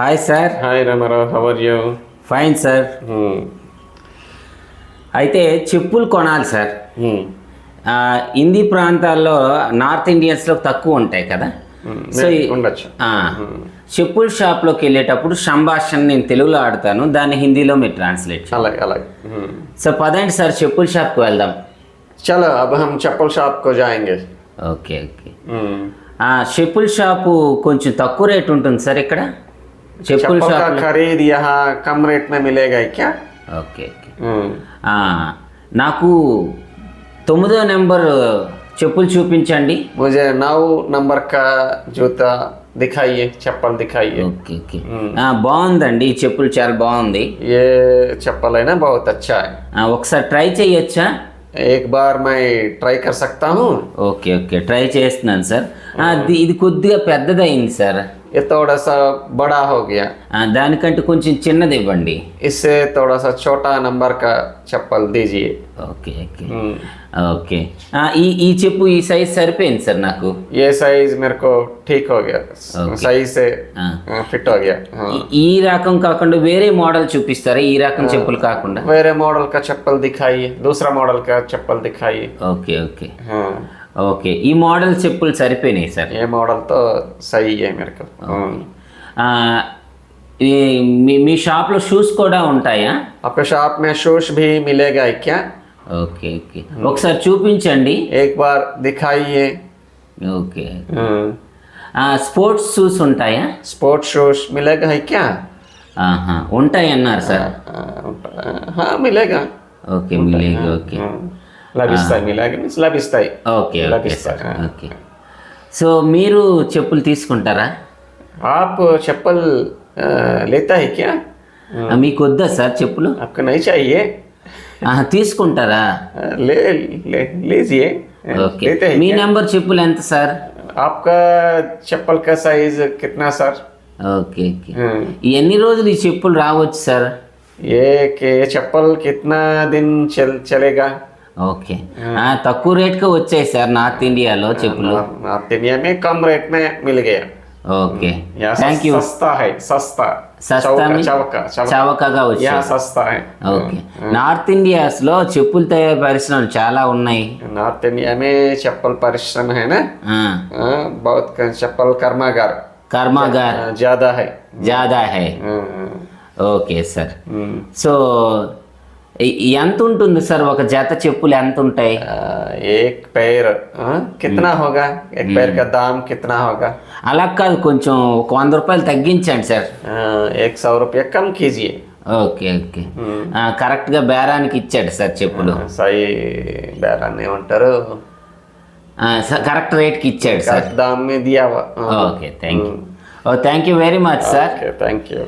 Hi sir hi Ramarao how are you fine sir అయితే చెప్పులు కొనాలి సార్ hmm. హిందీ ప్రాంతాల్లో నార్త్ ఇండియన్స్లో తక్కువ ఉంటాయి కదా? Hmm. So hmm. చెప్పుల షాప్లోకి వెళ్ళేటప్పుడు సంభాషణ నేను తెలుగులో ఆడతాను దాన్ని హిందీలో మీరు ట్రాన్స్లేట్ అలాగే అలాగే. సో పదండి సార్ చెప్పుల షాప్కి వెళ్దాం. చలో అబ్ హమ్ చెప్పుల జాయిన్ చేసి ఓకే ఓకే. చెప్పుల షాపు కొంచెం తక్కువ రేట్ ఉంటుంది సార్ ఇక్కడ? చెప్పుల चप्पल का షాప్ खरीद यहाँ कम रेट में मिलेगा क्या ఓకే ఓకే Hmm. ఆ, నాకు తొమ్మిదో నెంబర్ చెప్పులు చూపించండి मुझे नौ नंबर का जूता दिखाइए चप्पल दिखाइए ఓకే ఓకే ఆ, బాగుందండి ఈ చెప్పులు చాలా బాగుంది ये चप्पल है ना बहुत अच्छा है ఆ, ఒకసారి ట్రై చేయొచ్చా एक बार मैं ट्राई कर सकता हूँ ఓకే ఓకే ట్రై చేస్తున్నాను సార్ ఆ, ఇది ఇది కొద్దిగా పెద్దదయింది సార్ ये थोड़ा सा बड़ा हो गया ఆ, దానికంటే కొంచెం చిన్నది ఇవ్వండి इससे थोड़ा सा छोटा नंबर का चप्पल दीजिए ఓకే ఓకే हम्म। ఓకే ఆ, ఈ ఈ చెప్పు ఈ సైజ్ సరిపోయింది సార్ నాకు ये साइज मेरे को ठीक हो गया Okay. सही से ఆ. फिट हो गया हाँ। ఈ- ఈ రకం కాకుండా వేరే మోడల్ చూపిస్తారా ఈ రకం చెప్పులు కాకుండా मेरे मॉडल का चप्पल दिखाइए दूसरा मॉडल का चप्पल दिखाइए ఓకే ఓకే हाँ ఓకే ఈ మోడల్ చెప్పులు సరిపోయినాయి సార్ ये मॉडल तो सही है मेरे को हाँ। ఆ, ఈ మీ మీ షాప్లో షూస్ కూడా ఉంటాయా आपके शॉप में शूज भी मिलेगा क्या ఓకే ఓకే ఒకసారి చూపించండి एक बार दिखाइए ఓకే हाँ। ఆ, స్పోర్ట్స్ షూస్ ఉంటాయా स्पोर्ट शूज मिलेगा है क्या ఆహా, ఉంటాయి అన్నారు సార్ हाँ, हाँ मिलेगा ఓకే మిలేగా ఓకే हाँ। లభిస్తాయి మీ మీన్స్ లభిస్తాయి. ఓకే లభిస్తాయి. ఓకే. సో మీరు చెప్పులు తీసుకుంటారా? ఆప్ చెప్పల్ లేతా క్యా మీకు వద్దా సార్ చెప్పులు? అక్కడ నైచా అయ్యే తీసుకుంటారా? లే లేజియే ఓకే. మీ నెంబర్ చెప్పులు ఎంత సార్? ఆప్కా చెప్పల్ కా సైజ్ కిట్నా సార్? Okay okay. ఎన్ని రోజులు ఈ చెప్పులు రావచ్చు సార్? ఏ చెప్పల్ కిట్నా దిన్ చల్ చలేగా? चल चलेगा ఓకే ఆ, తక్కువ రేట్కే వచ్చాయి సార్ నార్త్ ఇండియాలో చెప్పులు नॉर्थ इंडिया में कम रेट में मिल गया ఓకే यहाँ థ్యాంక్ యూ सस्ता है सस्ता సస్తా चौका మీ- चौका चौका చవకగా వచ్చాయి यहाँ सस्ता है ఓకే నార్త్ ఇండియాస్లో చెప్పులు తయారు పరిశ్రమలు చాలా ఉన్నాయి नॉर्थ इंडिया में चप्पल परिश्रम है ना ఆ, हाँ, बहुत क- चप्पल कर्मागार కర్మాగార్ हाँ, ज्यादा है జాదా హై हाँ, हाँ, ఓకే సార్ हम्म। సో ఎ- ఎంత ఉంటుంది సార్ ఒక జత చెప్పులు ఎంత ఉంటాయి ఏక్ పేర్. కిतना होगा एक पैर का అలా కాదు కొంచెం ఒక వంద రూపాయలు తగ్గించండి సార్. ఏక్ సౌ రూపాయ కమ్ కేజీ. Okay okay. కరెక్ట్గా బేరానికి ఇచ్చాడు సార్ చెప్పులు. సాయి బేరాన్ని ఏమంటారు? కరెక్ట్ రేట్కి ఇచ్చాడు సార్. దామ్ మీద okay thank you oh thank you very much sir. Thank you